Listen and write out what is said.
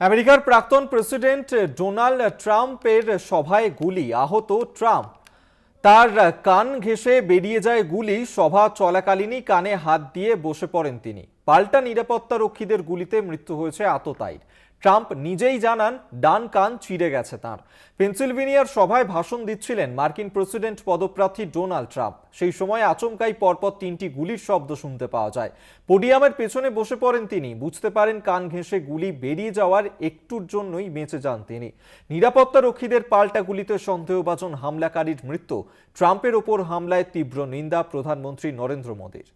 আমেরিকার প্রাক্তন president Donald ট্রাম্পের সভায় গুলি, আহত ট্রাম্প। তার কান ঘেঁষে বেরিয়ে যায় গুলি, সভা চলাকালীনই কানে হাত দিয়ে বসে পড়েন তিনি। পাল্টা নিরাপত্তা রক্ষীদের গুলিতে মৃত্যু হয়েছে আততায়ীর। ট্রাম্প নিজেই জানান, ডান কান চিড়ে গেছে তার। পেনসিলভেনিয়ার সভায় ভাষণ দিচ্ছিলেন মার্কিন প্রেসিডেন্ট পদপ্রার্থী ডোনাল্ড ট্রাম্প। সেই সময় আচমকাই পরপর তিনটি গুলির শব্দ শুনতে পাওয়া যায়। পোডিয়ামের পেছনে বসে পড়েন তিনি। বুঝতে পারেন, কান ঘেঁষে গুলি বেরিয়ে যাওয়ার একটুর জন্যই বেঁচে যান তিনি। নিরাপত্তা রক্ষীদের পাল্টা গুলিতে সন্দেহভাজন হামলাকারীর মৃত্যু। ট্রাম্পের ওপর হামলায় তীব্র নিন্দা প্রধানমন্ত্রী নরেন্দ্র মোদীর।